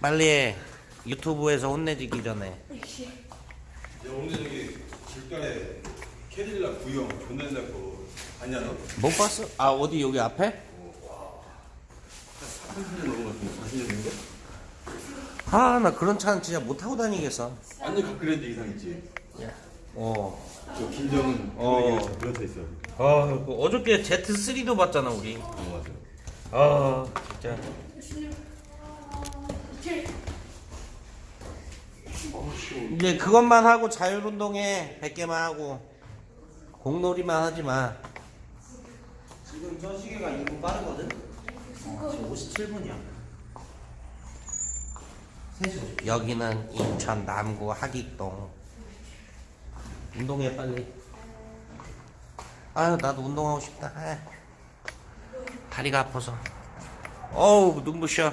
빨리 해. 유튜브에서 혼내지기 전에. 야 오늘 저기 길가에 캐딜락 구형 존나 잡고 아니야 너? 못 봤어? 아 어디 여기 앞에? 30년 넘은 것 같은데 40년 정도? 아나 그런 차는 진짜 못 타고 다니겠어. 완전 가크레인지 이상 있지 어. 저 김정은 어. 어. 들어서 있어 아그 어저께 Z3도 봤잖아 우리. 어 맞아 아 진짜. 이제 그것만 하고 자율운동해 100개만 하고 공놀이만 하지 마. 지금 저 시계가 2분 빠르거든? 어, 지금 57분이야. 여기는 인천 남구 하기동. 운동해 빨리. 아유 나도 운동하고 싶다. 아유. 다리가 아파서. 어우 눈부셔.